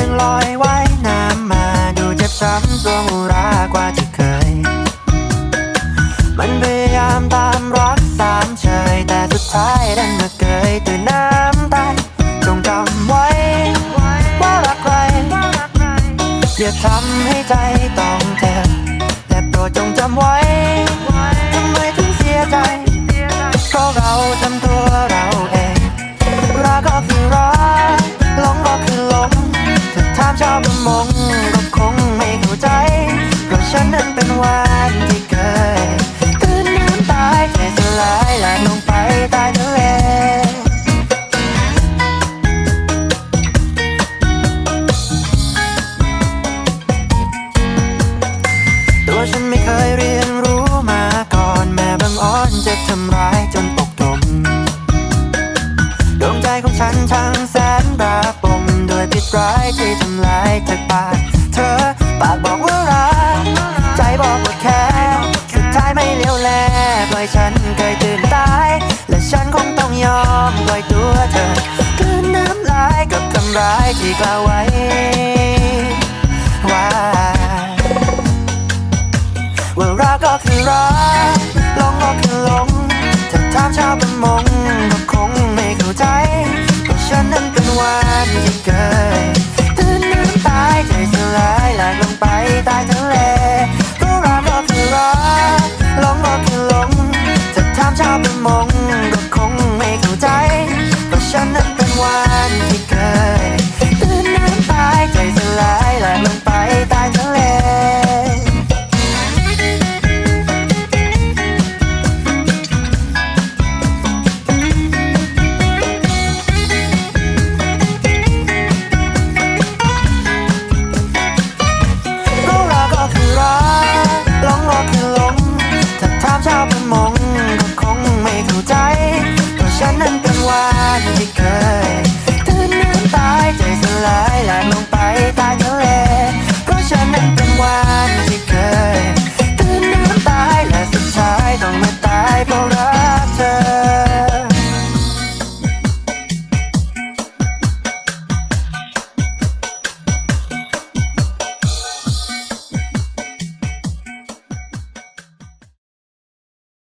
นึ่งลอยว่ายน้ำมาดูเจ็บช้ำตัวมูรากว่าที่เคย มันพยายามตามรักสามเฉยแต่สุดท้ายดันมาเกยตื่นน้ำตายจงจำไว้ ว่ารักใครอย่าทำให้ใจต้องเจ็บและโปรดจงจำไว้ ชาวประมงก็คงไม่เข้าใจ เพราะฉันนั้นเป็นวานที่เคยตื่นน้ำตายใจสลายและลงไปใต้ทะเลตัวฉันไม่เคยเรียนรู้มาก่อนแม้บางอ้อนจะทำร้ายจนตกตมดวงใจของฉันช่างแสนระปมด้วย ร้ายที่ทำลายจากปากเธอปากบอกว่ารักใจบอกว่าแค่สุดท้ายไม่เลี้ยวแลปล่อยฉันเคยตื่นตาย และฉันคงต้องยอมปล่อยตัวเธอกลืนน้ำลายกับคำร้ายที่กล่าวไว้ว่าว่ารักก็คือรักากลงไวานที่เคยเธอน้ำตายใจสลายและ